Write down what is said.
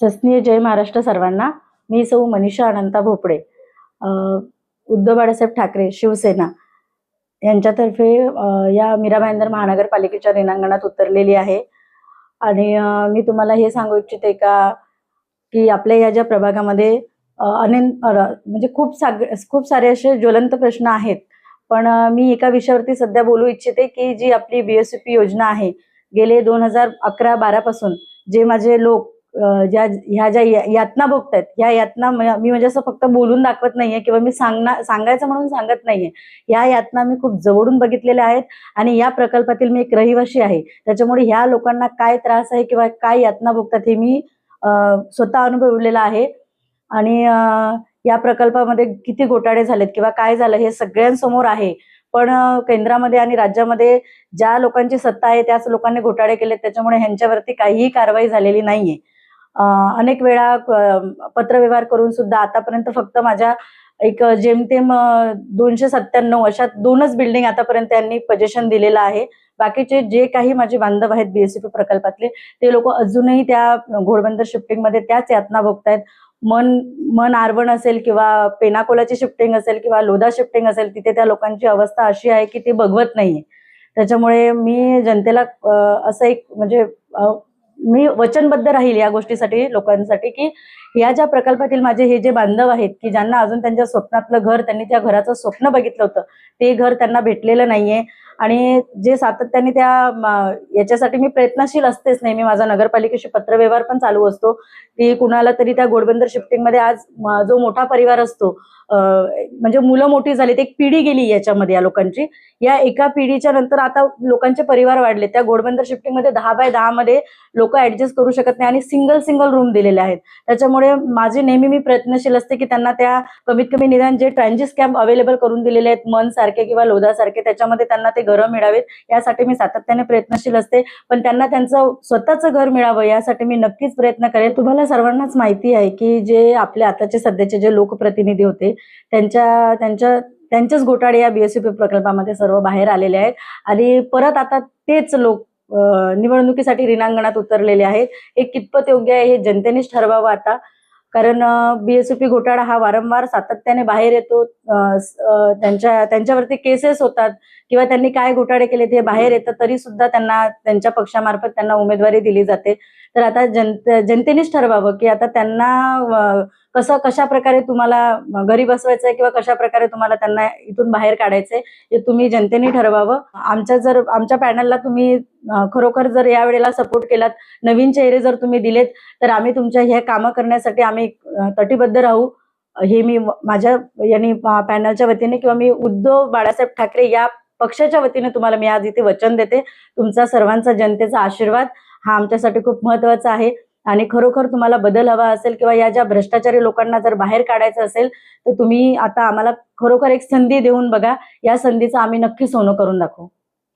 सस्नीय जय महाराष्ट्र सर्वांना. मी सौ मनीषा अनंता भोपळे उद्धव बाळासाहेब ठाकरे शिवसेना. यांच्यातर्फे या मीरा भाईंदर महानगरपालिकेच्या रेणांगणात उतरलेली आहे. आणि मी तुम्हाला हे सांगू इच्छिते का की आपल्या या ज्या प्रभागामध्ये अ, अनेन म्हणजे खूप साग खूप सारे असे ज्वलंत प्रश्न आहेत. पण मी एका विषयावरती सध्या बोलू इच्छिते की जी आपली बीएसपी योजना आहे गेले दोन हजार अकरा बारापासून जे माझे लोक ज्या ह्या ज्या या- यातना भोगतायत ह्या यातना म- मी म्हणजे असं फक्त बोलून दाखवत नाहीये किंवा मी सांगणार सांगायचं म्हणून सांगत नाहीये. या यातना मी खूप जवळून बघितलेल्या आहेत आणि या प्रकल्पातील मी एक रहिवाशी आहे. त्याच्यामुळे ह्या लोकांना काय त्रास आहे किंवा काय यातना भोगतात हे मी स्वतः अनुभवलेलं आहे. आणि या प्रकल्पामध्ये किती घोटाळे झालेत किंवा काय झालं हे सगळ्यांसमोर आहे. पण केंद्रामध्ये आणि राज्यामध्ये ज्या लोकांची सत्ता आहे त्याच लोकांनी घोटाळे केलेत त्याच्यामुळे ह्यांच्यावरती काहीही कारवाई झालेली नाहीये. अनेक वेळा पत्रव्यवहार करून सुद्धा आतापर्यंत फक्त माझ्या एक जेमतेम दोनशे सत्त्याण्णव अशा दोनच बिल्डिंग आतापर्यंत त्यांनी पजेशन दिलेलं आहे. बाकीचे जे काही माझे बांधव आहेत बीएससीपी प्रकल्पातले ते लोक अजूनही त्या घोडबंदर शिफ्टिंगमध्ये त्याच यातना भोगतायत. मन मन आरवण असेल किंवा पेनाकोलाची शिफ्टिंग असेल किंवा लोधा शिफ्टिंग असेल तिथे त्या लोकांची अवस्था अशी आहे की ते बघवत नाहीये. त्याच्यामुळे मी जनतेला असं एक म्हणजे मी वचनबद्ध राहील या गोष्टीसाठी लोकांसाठी की या ज्या प्रकल्पातील माझे हे जे बांधव आहेत की ज्यांना अजून त्यांच्या स्वप्नातलं घर त्यांनी त्या घराचं स्वप्न बघितलं होतं ते घर त्यांना भेटलेलं नाहीये. आणि जे सातत्याने त्या याच्यासाठी मी प्रयत्नशील असतेच नेहमी माझा नगरपालिकेशी पत्रव्यवहार पण चालू असतो. की कुणाला तरी त्या घोडबंदर शिफ्टिंगमध्ये आज जो मोठा परिवार असतो म्हणजे मुलं मोठी झाली एक पिढी गेली याच्यामध्ये या लोकांची. या एका पिढीच्या नंतर आता लोकांचे परिवार वाढले. त्या घोडबंदर शिफ्टिंगमध्ये दहा बाय दहा मध्ये लोक ऍडजस्ट करू शकत नाही आणि सिंगल सिंगल रूम दिलेले आहेत. त्याच्यामुळे माझे नेहमी मी प्रयत्नशील असते की त्यांना त्या कमीत कमी निदान जे ट्रान्झिस कॅम्प अवेलेबल करून दिलेले आहेत मन सारखे किंवा लोधा सारखे त्याच्यामध्ये त्यांना ते घरं मिळावेत यासाठी मी सातत्याने प्रयत्नशील असते. पण त्यांना त्यांचं स्वतःचं घर मिळावं यासाठी मी नक्कीच प्रयत्न करेन. तुम्हाला सर्वांनाच माहिती आहे की जे आपले आताचे सध्याचे जे लोकप्रतिनिधी होते त्यांच्या त्यांच्या त्यांचेच घोटाळे या बीएससी प्रकल्पामध्ये सर्व बाहेर आलेले आहेत. आणि परत आता तेच लोक निवडणुकीसाठी रिणांगणात उतरलेले आहेत. हे कितपत योग्य आहे हे जनतेनेच ठरवावं आता. कारण बीएसपी घोटाळा हा वारंवार सातत्याने बाहेर येतो. त्यांच्या त्यांच्यावरती केसेस होतात किंवा त्यांनी काय घोटाळे केले ते बाहेर येतात तरी सुद्धा त्यांना त्यांच्या पक्षामार्फत त्यांना उमेदवारी दिली जाते. तर आता जनते जनतेनेच ठरवावं की आता त्यांना कसं कशा प्रकारे तुम्हाला घरी बसवायचंय किंवा कशा प्रकारे तुम्हाला त्यांना इथून बाहेर काढायचंय हे तुम्ही जनतेने ठरवावं. आमच्या जर आमच्या पॅनलला तुम्ही खरोखर जर या वेळेला सपोर्ट केलात नवीन चेहरे जर तुम्ही दिलेत तर आम्ही तुमच्या हे कामं करण्यासाठी आम्ही तटीबद्ध राहू. हे मी माझ्या यांनी पॅनलच्या वतीने किंवा मी उद्धव बाळासाहेब ठाकरे या पक्षाच्या वतीने तुम्हाला मी आज इथे वचन देते. तुमचा सर्वांचा जनतेचा आशीर्वाद. हा आमच्यासाठी खूप महत्त्वाचा आहे. आणि खरोखर तुम्हाला बदल हवा असेल किंवा या ज्या भ्रष्टाचारी लोकांना जर बाहेर काढायचं असेल तर तुम्ही आता आम्हाला खरोखर एक संधी देऊन बघा. या संधीचं आम्ही नक्की सोनं करून दाखवू.